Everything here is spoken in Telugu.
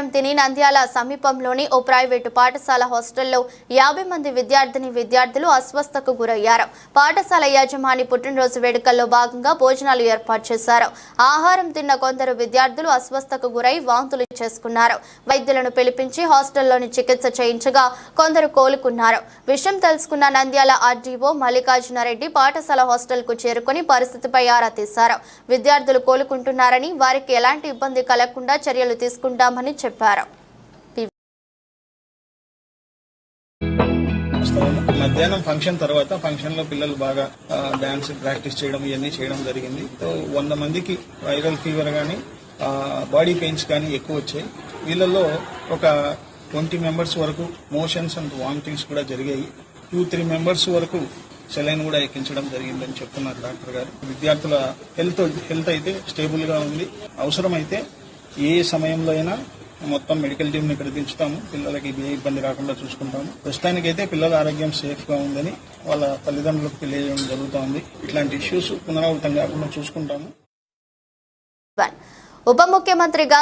ఆహారం తిని నంద్యాల సమీపంలోని ఓ ప్రైవేటు పాఠశాల హాస్టల్లో యాభై మంది విద్యార్థిని విద్యార్థులు అస్వస్థకు గురయ్యారు. పాఠశాల యాజమాని పుట్టినరోజు వేడుకల్లో భాగంగా భోజనాలు ఏర్పాటు చేశారు. ఆహారం తిన్న కొందరు విద్యార్థులు అస్వస్థకు గురై వాంతులు చేసుకున్నారు. వైద్యులను పిలిపించి హాస్టల్లోని చికిత్స చేయించగా కొందరు కోలుకున్నారు. విషయం తెలుసుకున్న నంద్యాల ఆర్డీఓ మల్లికార్జునారెడ్డి పాఠశాల హాస్టల్కు చేరుకుని పరిస్థితిపై ఆరా తీశారు. విద్యార్థులు కోలుకుంటున్నారని వారికి ఎలాంటి ఇబ్బంది కలగకుండా చర్యలు తీసుకుంటామని చెప్పారు. మధ్యాహ్నం ఫంక్షన్ తర్వాత ఫంక్షన్లో పిల్లలు బాగా డాన్స్ ప్రాక్టీస్ చేయడం ఇవన్నీ చేయడం జరిగింది. సో వంద మందికి వైరల్ ఫీవర్ కానీ బాడీ పెయిన్స్ కానీ ఎక్కువ వచ్చాయి. వీళ్ళల్లో ఒక ట్వంటీ మెంబర్స్ వరకు మోషన్స్ అండ్ వామిటింగ్స్ కూడా జరిగాయి. టూ త్రీ మెంబర్స్ వరకు సెలైన్ కూడా ఎక్కించడం జరిగిందని చెప్తున్నారు డాక్టర్ గారు. విద్యార్థుల హెల్త్ హెల్త్ అయితే స్టేబుల్గా ఉంది. అవసరమైతే ఏ సమయంలో అయినా మొత్తం మెడికల్ టీమ్ ఇక్కడ దించుతాము పిల్లలకి ఏ ఇబ్బంది రాకుండా చూసుకుంటాము. ప్రస్తుతానికైతే పిల్లల ఆరోగ్యం సేఫ్గా ఉందని వాళ్ళ తల్లిదండ్రులకు తెలియజేయడం జరుగుతోంది. ఇట్లాంటి ఇష్యూస్ పునరావృతం కాకుండా చూసుకుంటాము. ఉప ముఖ్యమంత్రిగా